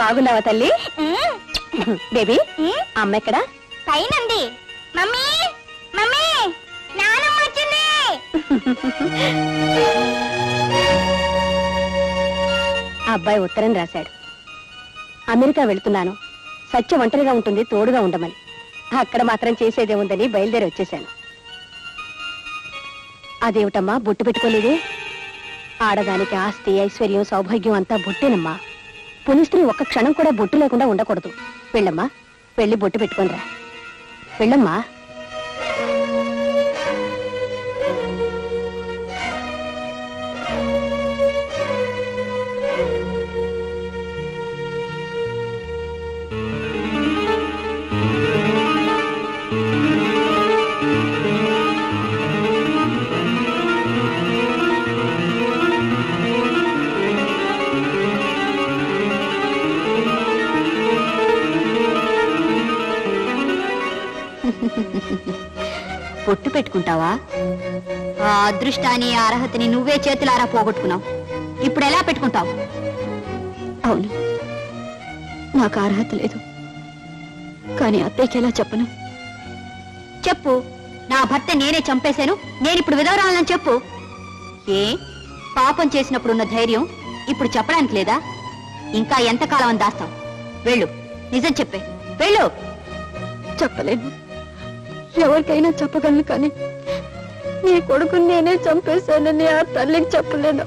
బాగున్నావా తల్లి? బేబీ అమ్మ ఎక్కడా? పైనండి మమ్మీ మమ్మీ నానమ్మ వచ్చింది. ఆ అబ్బాయి ఉత్తరం రాశాడు. అమెరికా వెళ్తున్నాను. సత్య ఒంటరిగా ఉంటుంది తోడుగా ఉండమని. అక్కడ మాత్రం చేసేదేముందని బయలుదేరి వచ్చేశాను. అదేమిటమ్మా బొట్టు పెట్టుకోలేదే? ఆడదానికి ఆస్తి ఐశ్వర్యం సౌభాగ్యం అంతా బొట్టేనమ్మా. పునిస్త్రీ ఒక్క క్షణం కూడా బొట్టు లేకుండా ఉండకూడదు. వెళ్ళమ్మా వెళ్ళి బొట్టు పెట్టుకోనరా వెళ్ళమ్మా. బొట్టు పెట్టుకుంటావా? ఆ అదృష్టాన్ని ఆ అర్హతని నువ్వే చేతులారా పోగొట్టుకున్నావు. ఇప్పుడు ఎలా పెట్టుకుంటావు? అవును. నాకు అర్హత లేదు. కానీ అత్తయ్యకి ఎలా చెప్పను? చెప్పు. నా భర్త నేనే చంపేశాను. నేను ఇప్పుడు విధవరాలని చెప్పు. ఏ? పాపం చేసినప్పుడు ఉన్న ధైర్యం ఇప్పుడు చెప్పడానికి లేదా? ఇంకా ఎంతకాలం అని దాస్తావు? వెళ్ళు. నిజం చెప్పే. వెళ్ళు. చెప్పలేను. ఎవరికైనా చెప్పగలను కానీ నీ కొడుకుని నేనే చంపేశానని ఆ తల్లికి చెప్పలేను.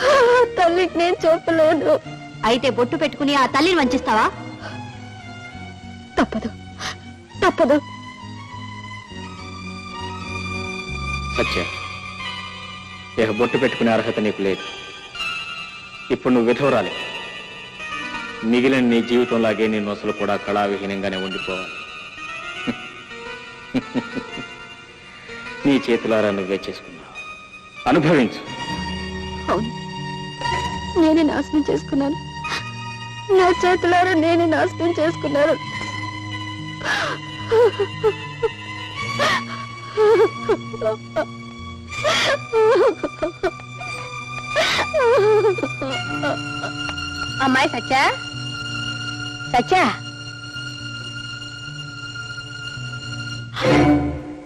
ఆ తల్లికి నేను చెప్పలేను. అయితే బొట్టు పెట్టుకుని ఆ తల్లిని వంచిస్తావా? తప్పదు. తప్పదు. సత్య ఇక బొట్టు పెట్టుకునే అర్హత నీకు లేదు. ఇప్పుడు నువ్వు విధవరాలి. మిగిలిన నీ జీవితంలాగే నీ నొసలు కూడా కళావిహీనంగానే ఉండిపోవాలి. నీ చేతులారా నువ్వే చేసుకున్నావు. అనుభవించు. అవును. నేనే నాశనం చేసుకున్నాను. నా చేతులారా నేనే నాశనం చేసుకున్నాను. అమ్మాయి సత్యా? సత్యా?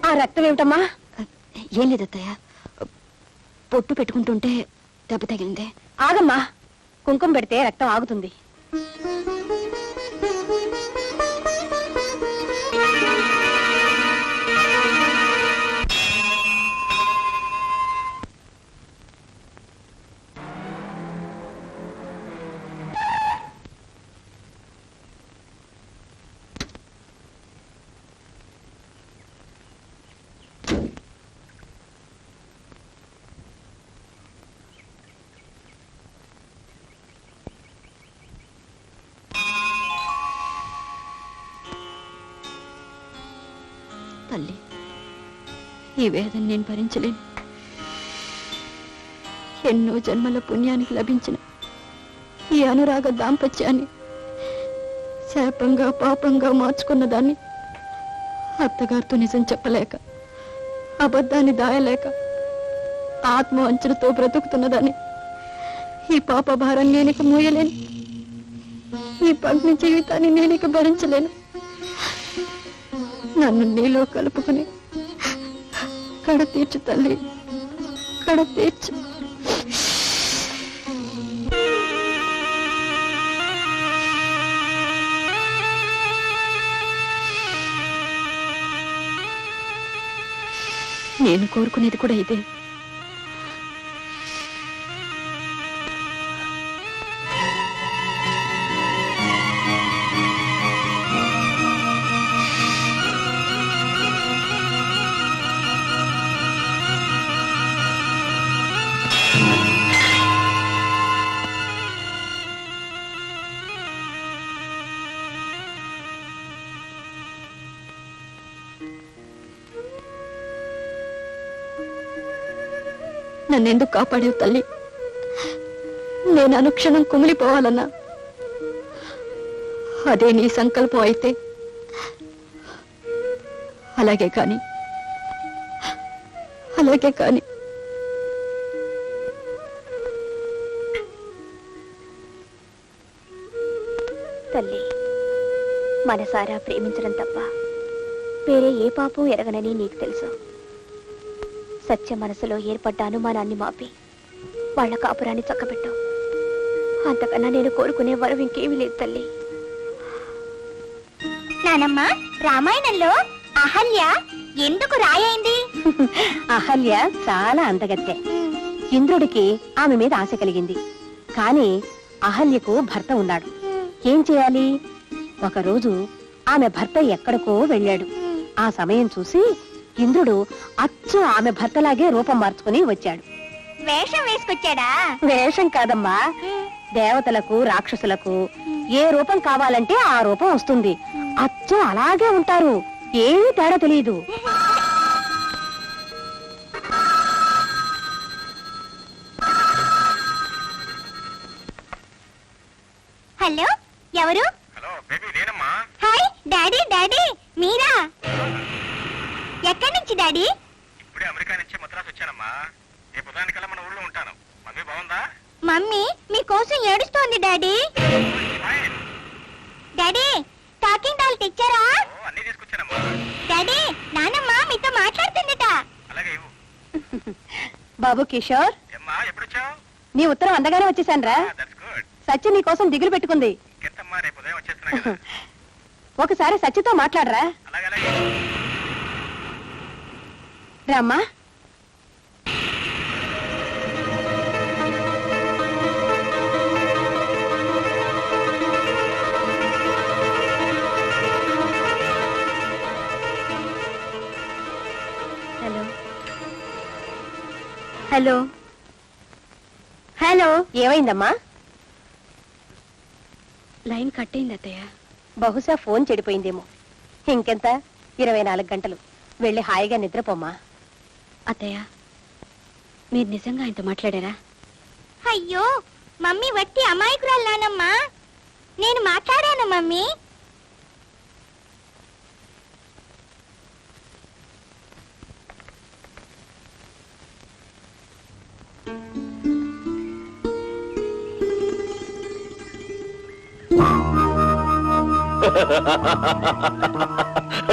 ఆ రక్తం ఏమిటమ్మా? ఏం లేదత్తయ్య పొట్టు పెట్టుకుంటుంటే దెబ్బ తగిలిందే. ఆగమ్మా. కుంకుమ పెడితే రక్తం ఆగుతుంది. తల్లి. ఈ వేదన నేను భరించలేను. ఎన్నో జన్మల పుణ్యానికి లభించిన ఈ అనురాగ దాంపత్యాన్ని శాపంగా పాపంగా మార్చుకున్న దాన్ని అత్తగారితో నిజం చెప్పలేక అబద్ధాన్ని దాయలేక ఆత్మ వంచనతో బ్రతుకుతున్నదాన్ని ఈ పాప భారం నేనిక మూయలేను. ఈ పగ్ని జీవితాన్ని నేనిక భరించలేను. నన్ను నీలో కలుపుకుని కడ తీర్చు తల్లి కడ తీర్చు. నేను కోరుకునేది కూడా ఇదే. నన్నెందుకు కాపాడేవు తల్లి? నేను అనుక్షణం కుమిలిపోవాలన్నా. అదే నీ సంకల్పం అయితే. అలాగే కాని అలాగే కాని. తల్లి మనసారా ప్రేమించడం తప్ప. వేరే ఏ పాపం ఎరగనని నీకు తెలుసు. సత్య మనసులో ఏర్పడ్డ అనుమానాన్ని మాపి. వాళ్ళ కాపురాన్ని చక్కబెట్టు అంతకన్నా నేను కోరుకునే వరం ఇంకేమీ లేదు తల్లి. నానమ్మ రామాయణంలో అహల్య ఎందుకు రాయైంది? అహల్య చాలా అందగత్తె. ఇంద్రుడికి ఆమె మీద ఆశ కలిగింది. కాని అహల్యకు భర్త ఉన్నాడు. ఏం చేయాలి? ఒకరోజు ఆమె భర్త ఎక్కడికో వెళ్ళాడు. ఆ సమయం చూసి ఇంద్రుడు అచ్చు ఆమె భర్తలాగే రూపం మార్చుకుని వచ్చాడు. వేషం వేసుకొచ్చాడా? వేషం కాదమ్మా. దేవతలకు రాక్షసులకు ఏ రూపం కావాలంటే ఆ రూపం వస్తుంది. అచ్చు అలాగే ఉంటారు. ఏమీ తేడా తెలియదు హలో ఎవరు? హలో బేబీ నేనమ్మా. హాయ్ డాడీ డాడీ మీరా? ఎక్కడి నుంచి డాడీ? ఇప్పుడే అమెరికా నుంచి మద్రాసు వచ్చానమ్మా. రేపు ఉదయానికల్లా మన ఊళ్ళో ఉంటాను. మమ్మీ బాగుందా? మమ్మీ మీకోసం ఏడుస్తోంది డాడీ. డాడీ టాకింగ్ డాల్ తెచ్చారా? ఓ అన్నీ తీసుకొచ్చానమ్మా. డాడీ నానమ్మ మీతో మాట్లాడుతుందట. అలాగే ఇవ్వు. బాబు కిషోర్ ఏమ్మా ఎప్పుడు వచ్చావు నీ ఉత్తరం అందగానే వచ్చేసానురా దట్స్ గుడ్ సత్య నీ కోసం దిగులు పెట్టుకుంది. ఒకసారి సత్యతో మాట్లాడరా. అలాగే అలాగే. రామ్మా. హలో. హలో. హలో ఏమైందమ్మా? లైన్ కట్ అయింది అత్తయ్య. బహుశా ఫోన్ చెడిపోయిందేమో. ఇంకెంత? ఇరవై నాలుగు గంటలు. వెళ్ళి హాయిగా నిద్రపోమ్మా. అత్తయ్య మీరు నిజంగా ఆయనతో మాట్లాడారా? అయ్యో మమ్మీ వట్టి అమాయకురాలు నానమ్మ. నేను మాట్లాడాను మమ్మీ.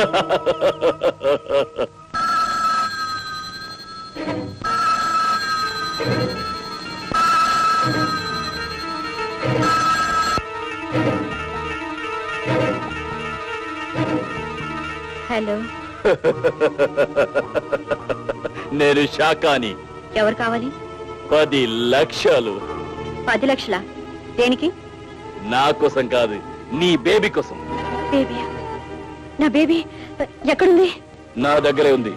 హలో నేను శాకాని ఎవరు కావాలి? పది లక్షలు. పది లక్షల? దేనికి? నా కోసం కాదు నీ బేబీ కోసం. బేబీ నా బేబీ ఎక్కడుంది? నా దగ్గరే ఉంది.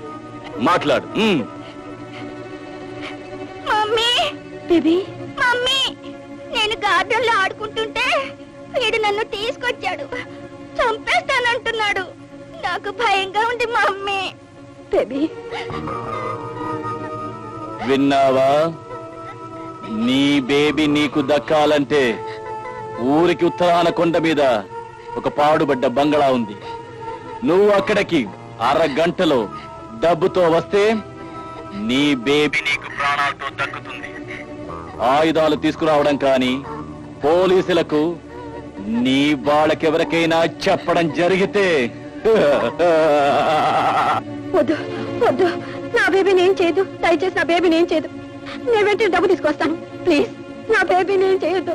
మాట్లాడు. మ్మ్. మమ్మీ! బేబీ! మమ్మీ! నేను గార్డెన్లో ఆడుకుంటుంటే వీడు నన్ను తీసుకొచ్చాడు. చంపేస్తానంటున్నాడు. నాకు భయంగా ఉంది మమ్మీ. బేబీ. విన్నావా? నీ బేబీ నీకు దక్కాలంటే ఊరికి ఉత్తరాన కొండ మీద ఒక పాడుబడ్డ బంగళా ఉంది. నువ్వు అక్కడికి అరగంటలో డబ్బుతో వస్తే నీ బేబీ నీకు ప్రాణాలతో దక్కుతుంది. ఆయుధాలు తీసుకురావడం కానీ పోలీసులకు నీ వాళ్ళకెవరికైనా చెప్పడం జరిగితే వద్దు వద్దు. నా బేబీ నేను చేయదు దయచేసి నా బేబీ నేను చేయదు నేను వెంటనే డబ్బు తీసుకొస్తాను. ప్లీజ్ నా బేబీ నేను చేయొద్దు.